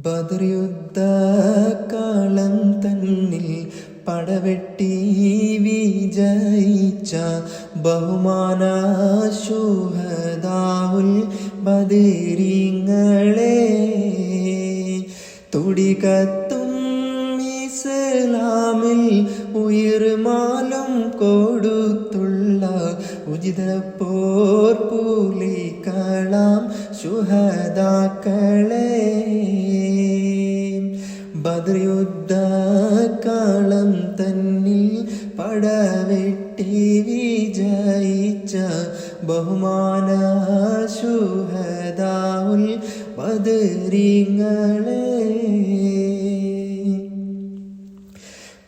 ബദർയുദ്ധ കാളം തന്നിൽ പടവെട്ടി വിജയിച്ച ബഹുമാന ശുഹദാവുൽ ബദരീങ്ങളെ തുടികത്തും ഇസ്ലാമിൽ ഉയർമാലും കൊടുത്തുള്ള ഉചിത പോർ പുലികളാം ശുഹദാക്കളെ ബദ്രയുദ്ധ കാളം തന്നിൽ പടവെട്ടി വിജയിച്ച ബഹുമാന ശുഹദാവുൽ ബദരിങ്ങളെ.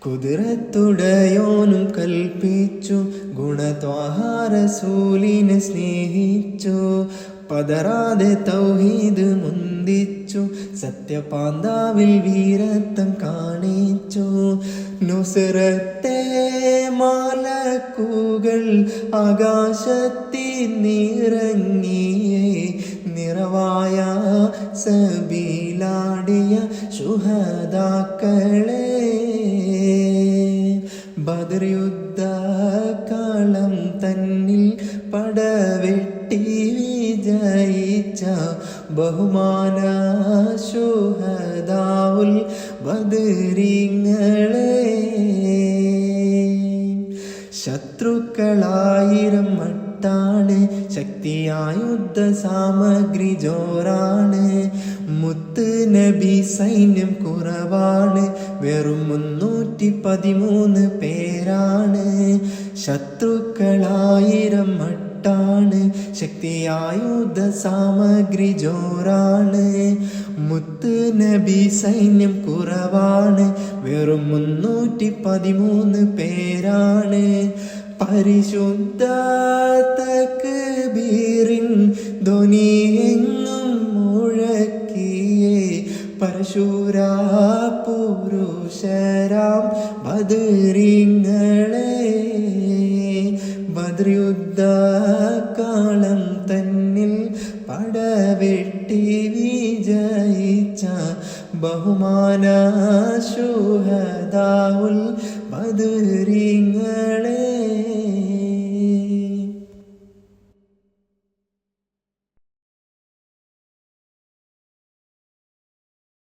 കുതിരത്തുടയോനും കൽപ്പിച്ചു ഗുണത്വാഹാരസൂലിനെ സ്നേഹിച്ചു. പതരാതെ തൗഹീദ് മുന്തിച്ചു സത്യപാന്താവിൽ വീരത്വം കാണിച്ചു. നുസരത്തെ മാലക്കൂകൾ ആകാശത്തിൽ നിറങ്ങിയേ. നിറവായ സബീലാടിയ ശുഹദാക്കളെ. ബദർയുദ്ധ കാളം തന്നിൽ പടവെട്ടി വിജയിച്ച ബഹുമാന ബദരിങ്ങളെ. ശത്രുക്കളായിരം മട്ടാണ് ശക്തിയായുദ്ധ സാമഗ്രി ജോറാണ്. മുത്ത് നബി സൈന്യം കുറവാണ് വെറും മുന്നൂറ്റി പതിമൂന്ന് പേരാണ്. ശത്രുക്കളായിരം മട്ടാണ്. ശക്തിയായുധ സാമഗ്രി ജോറാണ്. മുത്ത് നബി സൈന്യം കുറവാണ്. വെറും മുന്നൂറ്റി പതിമൂന്ന് പേരാണ്. പരിശുദ്ധ തക്ബീറിൻ ധ്വനി എങ്ങും മുഴക്കിയേ. പരശൂരാ പുരുഷരാം ബദരീങ്ങളെ ബദ്രയുദ്ധ തന്നിൽ പടവെട്ടി വിജയിച്ച ബഹുമാന ശുഹദാവുൽ